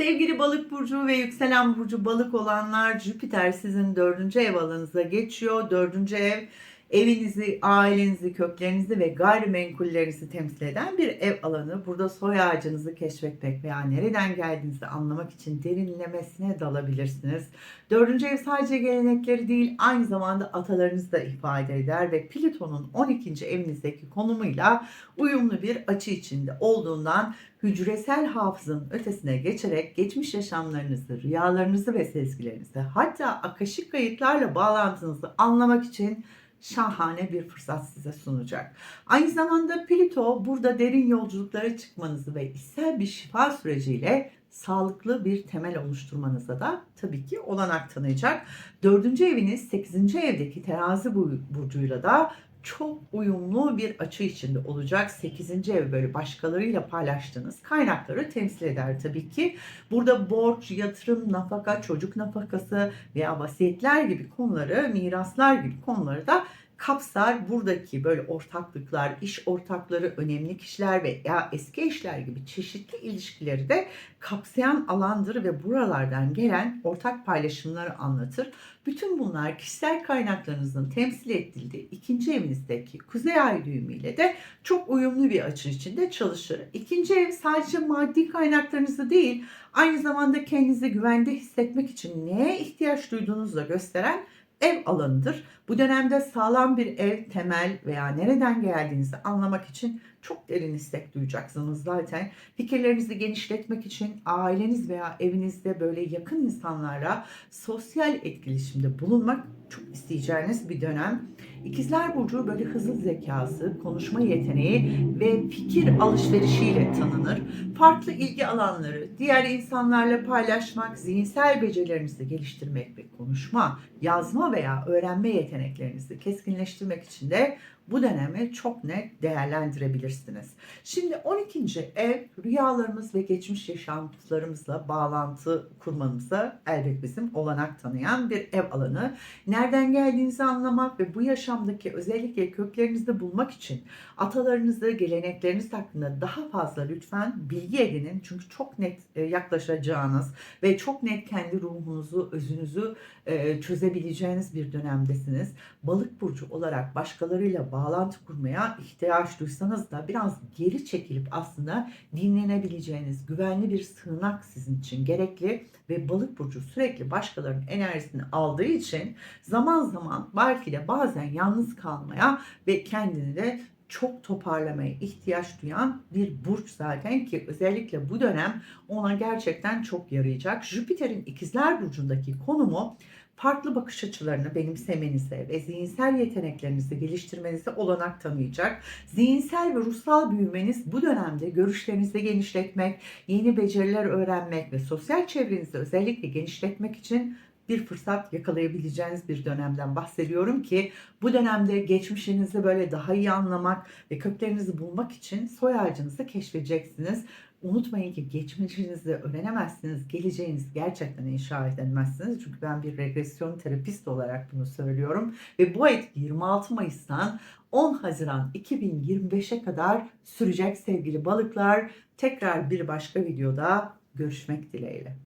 Sevgili balık burcu ve yükselen burcu balık olanlar Jüpiter sizin dördüncü ev alanınıza geçiyor. Dördüncü ev evinizi, ailenizi, köklerinizi ve gayrimenkullerinizi temsil eden bir ev alanı. Burada soy ağacınızı keşfetmek veya nereden geldiğinizi anlamak için derinlemesine dalabilirsiniz. Dördüncü ev sadece gelenekleri değil aynı zamanda atalarınızı da ifade eder ve Plüton'un 12. evinizdeki konumuyla uyumlu bir açı içinde olduğundan hücresel hafızanın ötesine geçerek geçmiş yaşamlarınızı, rüyalarınızı ve sezgilerinizi hatta akışık kayıtlarla bağlantınızı anlamak için şahane bir fırsat size sunacak. Aynı zamanda Plüto burada derin yolculuklara çıkmanızı ve içsel bir şifa süreciyle sağlıklı bir temel oluşturmanıza da tabii ki olanak tanıyacak. Dördüncü eviniz 8. evdeki terazi burcuyla da çok uyumlu bir açı içinde olacak. 8. ev böyle başkalarıyla paylaştığınız kaynakları temsil eder tabii ki. Burada borç, yatırım, nafaka, çocuk nafakası veya vasiyetler gibi konuları, miraslar gibi konuları da kapsar. Buradaki böyle ortaklıklar, iş ortakları, önemli kişiler ve ya eski eşler gibi çeşitli ilişkileri de kapsayan alandır ve buralardan gelen ortak paylaşımları anlatır. Bütün bunlar kişisel kaynaklarınızın temsil edildiği ikinci evinizdeki kuzey ay düğümüyle de çok uyumlu bir açı içinde çalışır. İkinci ev sadece maddi kaynaklarınızı değil, aynı zamanda kendinizi güvende hissetmek için neye ihtiyaç duyduğunuzu da gösteren ev alanıdır. Bu dönemde sağlam bir ev, temel veya nereden geldiğinizi anlamak için çok derin istek duyacaksınız zaten. Fikirlerinizi genişletmek için aileniz veya evinizde böyle yakın insanlarla sosyal etkileşimde bulunmak çok isteyeceğiniz bir dönem. İkizler Burcu böyle hızlı zekası, konuşma yeteneği ve fikir alışverişiyle tanınır. Farklı ilgi alanları, diğer insanlarla paylaşmak, zihinsel becerilerinizi geliştirmek ve konuşma, yazma veya öğrenme yeteneklerinizi keskinleştirmek için de bu dönemi çok net değerlendirebilirsiniz. Şimdi 12. ev rüyalarımız ve geçmiş yaşantılarımızla bağlantı kurmamıza elbet bizim olanak tanıyan bir ev alanı. Nereden geldiğinizi anlamak ve bu yaşamdaki özellikle köklerinizde bulmak için atalarınızı, gelenekleriniz hakkında daha fazla lütfen bilgi edinin. Çünkü çok net e, yaklaşacağınız ve çok net kendi ruhunuzu, özünüzü e, çözebileceğiniz bir dönemdesiniz. Balık burcu olarak başkalarıyla bağlantı kurmaya ihtiyaç duysanız da biraz geri çekilip aslında dinlenebileceğiniz güvenli bir sığınak sizin için gerekli ve balık burcu sürekli başkalarının enerjisini aldığı için zaman zaman belki de bazen yalnız kalmaya ve kendini de çok toparlamaya ihtiyaç duyan bir burç zaten ki özellikle bu dönem ona gerçekten çok yarayacak. Jüpiter'in ikizler burcundaki konumu farklı bakış açılarını benimsemenize ve zihinsel yeteneklerinizi geliştirmenize olanak tanıyacak. Zihinsel ve ruhsal büyümeniz bu dönemde görüşlerinizi genişletmek, yeni beceriler öğrenmek ve sosyal çevrenizi özellikle genişletmek için bir fırsat yakalayabileceğiniz bir dönemden bahsediyorum ki bu dönemde geçmişinizi böyle daha iyi anlamak ve köklerinizi bulmak için soy ağacınızı keşfedeceksiniz. Unutmayın ki geçmişinizi öğrenemezsiniz, geleceğiniz gerçekten inşa edemezsiniz. Çünkü ben bir regresyon terapist olarak bunu söylüyorum. Ve bu etki 26 Mayıs'tan 10 Haziran 2025'e kadar sürecek sevgili balıklar. Tekrar bir başka videoda görüşmek dileğiyle.